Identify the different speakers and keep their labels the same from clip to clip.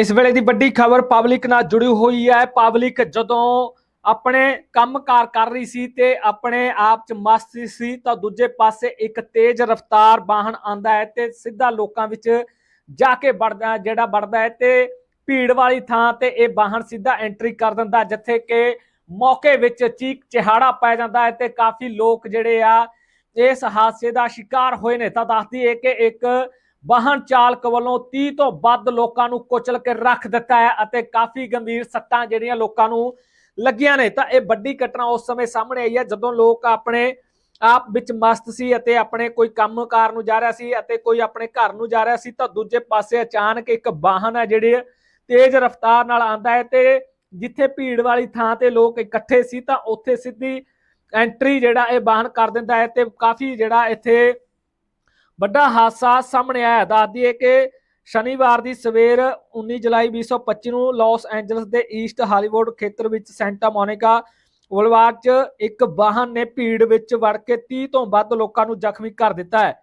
Speaker 1: ਇਸ ਵੇਲੇ ਦੀ ਵੱਡੀ ਖਬਰ ਪਬਲਿਕ ਨਾਲ ਜੁੜੀ ਹੋਈ ਹੈ। ਪਬਲਿਕ ਜਦੋਂ ਆਪਣੇ ਕੰਮਕਾਰ ਕਰ ਰਹੀ ਸੀ ਤੇ ਆਪਣੇ ਆਪ ਚ ਮਸਤ ਸੀ, ਤਾਂ ਦੂਜੇ ਪਾਸੇ ਇੱਕ ਤੇਜ਼ ਰਫ਼ਤਾਰ ਵਾਹਨ ਆਂਦਾ ਹੈ ਤੇ ਸਿੱਧਾ ਲੋਕਾਂ ਵਿੱਚ ਜਾ ਕੇ ਵੜਦਾ ਜਿਹੜਾ ਵੜਦਾ ਹੈ ਤੇ ਭੀੜ ਵਾਲੀ ਥਾਂ ਤੇ ਇਹ ਵਾਹਨ ਸਿੱਧਾ ਐਂਟਰੀ ਕਰ ਦਿੰਦਾ ਜਿੱਥੇ ਕਿ ਮੌਕੇ ਵਿੱਚ ਚੀਕ ਚਿਹਾੜਾ ਪੈ ਜਾਂਦਾ ਹੈ ਤੇ ਕਾਫੀ ਲੋਕ ਜਿਹੜੇ ਆ ਇਸ ਹਾਦਸੇ ਦਾ ਸ਼ਿਕਾਰ ਹੋਏ ਨੇ। ਤਾਂ ਦੱਸਦੀ ਹੈ ਕਿ ਇੱਕ ਵਾਹਨ ਚਾਲਕ ਵੱਲੋਂ 30 ਤੋਂ ਵੱਧ ਲੋਕਾਂ ਨੂੰ ਕੁਚਲ ਕੇ ਰੱਖ ਦਿੱਤਾ ਹੈ ਅਤੇ ਕਾਫੀ ਗੰਭੀਰ ਸੱਟਾਂ ਜਿਹੜੀਆਂ ਲੋਕਾਂ ਨੂੰ ਲੱਗੀਆਂ ਨੇ। ਤਾਂ ਇਹ ਵੱਡੀ ਘਟਨਾ ਉਸ ਸਮੇਂ ਸਾਹਮਣੇ ਆਈ ਹੈ ਜਦੋਂ ਲੋਕ ਆਪਣੇ ਆਪ ਵਿੱਚ ਮਸਤ ਸੀ ਅਤੇ ਆਪਣੇ ਕੋਈ ਕੰਮਕਾਰ ਨੂੰ ਜਾ ਰਿਹਾ ਸੀ ਅਤੇ ਕੋਈ ਆਪਣੇ ਘਰ ਨੂੰ ਜਾ ਰਿਹਾ ਸੀ ਤਾਂ ਦੂਜੇ ਪਾਸੇ ਅਚਾਨਕ ਇੱਕ ਵਾਹਨ ਹੈ ਜਿਹੜੇ ਤੇਜ਼ ਰਫ਼ਤਾਰ ਨਾਲ ਆਂਦਾ ਹੈ ਤੇ ਜਿੱਥੇ ਭੀੜ ਵਾਲੀ ਥਾਂ ਤੇ ਲੋਕ ਇਕੱਠੇ ਸੀ ਤਾਂ ਉੱਥੇ ਸਿੱਧੀ ਐਂਟਰੀ ਜਿਹੜਾ ਇਹ ਵਾਹਨ ਕਰ ਦਿੰਦਾ ਹੈ ਤੇ ਕਾਫੀ ਜਿਹੜਾ ਇੱਥੇ ਵੱਡਾ ਹਾਦਸਾ ਸਾਹਮਣੇ ਆਇਆ। ਦੱਸ ਦਈਏ ਕਿ ਸ਼ਨੀਵਾਰ ਦੀ ਸਵੇਰ 19 ਜੁਲਾਈ 2025 ਨੂੰ ਲਾਸ ਐਂਜਲਸ ਦੇ ਈਸਟ ਹਾਲੀਵੁੱਡ ਖੇਤਰ ਵਿੱਚ ਸੈਂਟਾ ਮੋਨਿਕਾ ਬੁਲਵਾਰਡ 'ਚ ਇੱਕ ਵਾਹਨ ਨੇ ਭੀੜ ਵਿੱਚ ਵੜ ਕੇ 30 ਤੋਂ ਵੱਧ ਲੋਕਾਂ ਨੂੰ ਜ਼ਖਮੀ ਕਰ ਦਿੱਤਾ ਹੈ।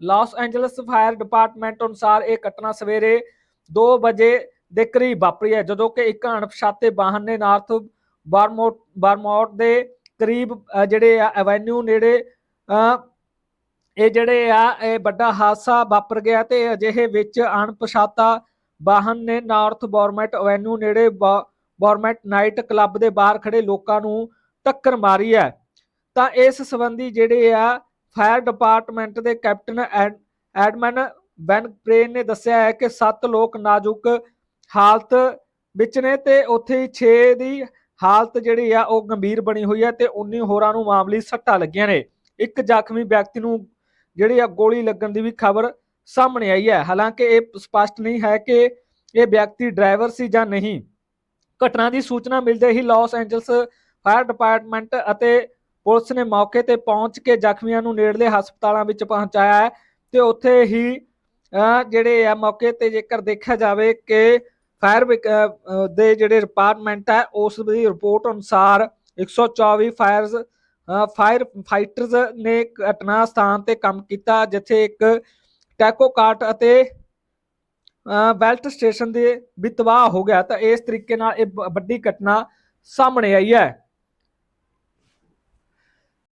Speaker 1: ਲਾਸ ਐਂਜਲਸ ਫਾਇਰ ਡਿਪਾਰਟਮੈਂਟ ਅਨੁਸਾਰ ਇਹ ਘਟਨਾ ਸਵੇਰੇ 2 ਵਜੇ ਦੇ ਕਰੀਬ ਵਾਪਰੀ ਹੈ ਜਦੋਂ ਕਿ ਇੱਕ ਅਣਪਛਾਤੇ ਵਾਹਨ ਨੇ ਨਾਰਥ ਬਾਰਮੋਟ ਬਾਰਮੋਟ ਦੇ ਕਰੀਬ ਜਿਹੜੇ ਆ ਐਵੇਨਿਊ ਨੇੜੇ ਅ, ਇਹ ਜਿਹੜੇ ਆ, ਇਹ ਵੱਡਾ ਹਾਦਸਾ ਵਾਪਰ ਗਿਆ ਤੇ ਅਜਿਹੇ ਵਿੱਚ ਅਣਪਛਾਤਾ ਵਾਹਨ ਨੇ ਨਾਰਥ ਬੌਰਮੈਟ ਐਵੇਨਿਊ ਨੇੜੇ ਬੌਰਮੈਟ ਨਾਈਟ ਕਲੱਬ ਦੇ ਬਾਹਰ ਖੜੇ ਲੋਕਾਂ ਨੂੰ ਟੱਕਰ ਮਾਰੀ ਹੈ। ਤਾਂ ਇਸ ਸੰਬੰਧੀ ਜਿਹੜੇ ਆ ਫਾਇਰ ਡਿਪਾਰਟਮੈਂਟ ਦੇ captain Ed- Edmon Ben Pren ਨੇ ਦੱਸਿਆ ਹੈ ਕਿ 7 ਲੋਕ ਨਾਜ਼ੁਕ ਹਾਲਤ ਵਿੱਚ ਨੇ ਤੇ ਉੱਥੇ ਹੀ 6 ਦੀ ਹਾਲਤ ਜਿਹੜੀ ਆ, ਉਹ ਗੰਭੀਰ ਬਣੀ ਹੋਈ ਹੈ ਤੇ 19 ਹੋਰਾਂ ਨੂੰ ਮਾਮਲੀ ਸੱਟਾਂ ਲੱਗੀਆਂ ਨੇ। ਇੱਕ ਜ਼ਖਮੀ ਵਿਅਕਤੀ ਨੂੰ ਜਿਹੜੀ ਆ ਗੋਲੀ ਲੱਗਣ ਦੀ ਵੀ ਖਬਰ ਸਾਹਮਣੇ ਆਈ ਹੈ। ਹਾਲਾਂਕਿ ਇਹ ਸਪਸ਼ਟ ਨਹੀਂ ਹੈ ਕਿ ਇਹ ਵਿਅਕਤੀ ਡਰਾਈਵਰ ਸੀ ਜਾਂ ਨਹੀਂ। ਘਟਨਾ ਦੀ ਸੂਚਨਾ ਮਿਲਦੇ ਹੀ ਲਾਸ ਐਂਜਲਸ ਫਾਇਰ ਡਿਪਾਰਟਮੈਂਟ ਅਤੇ ਪੁਲਿਸ ਨੇ ਮੌਕੇ ਤੇ ਪਹੁੰਚ ਕੇ ਜ਼ਖਮੀਆਂ ਨੂੰ ਨੇੜਲੇ ਹਸਪਤਾਲਾਂ ਵਿੱਚ ਪਹੁੰਚਾਇਆ ਹੈ ਤੇ ਉੱਥੇ ਹੀ ਜਿਹੜੇ ਆ ਮੌਕੇ ਤੇ ਜੇਕਰ ਦੇਖਿਆ ਜਾਵੇ ਕਿ ਫਾਇਰ ਦੇ ਜਿਹੜੇ ਡਿਪਾਰਟਮੈਂਟ ਹੈ, ਉਸ ਦੀ ਰਿਪੋਰਟ ਅਨੁਸਾਰ 124 ਫਾਇਰਸ ਫਾਇਰ ਫਾਈਟਰਸ ਨੇ ਘਟਨਾ ਸਥਾਨ ਤੇ ਕੰਮ ਕੀਤਾ, ਜਿੱਥੇ ਇੱਕ ਟੈਕੋ ਕਾਰਟ ਅਤੇ ਬੈਲਟ ਸਟੇਸ਼ਨ ਦੇ ਵੀ ਤਬਾਹ ਹੋ ਗਿਆ। ਤਾਂ ਇਸ ਤਰੀਕੇ ਨਾਲ ਇਹ ਵੱਡੀ ਘਟਨਾ ਸਾਹਮਣੇ ਆਈ ਹੈ।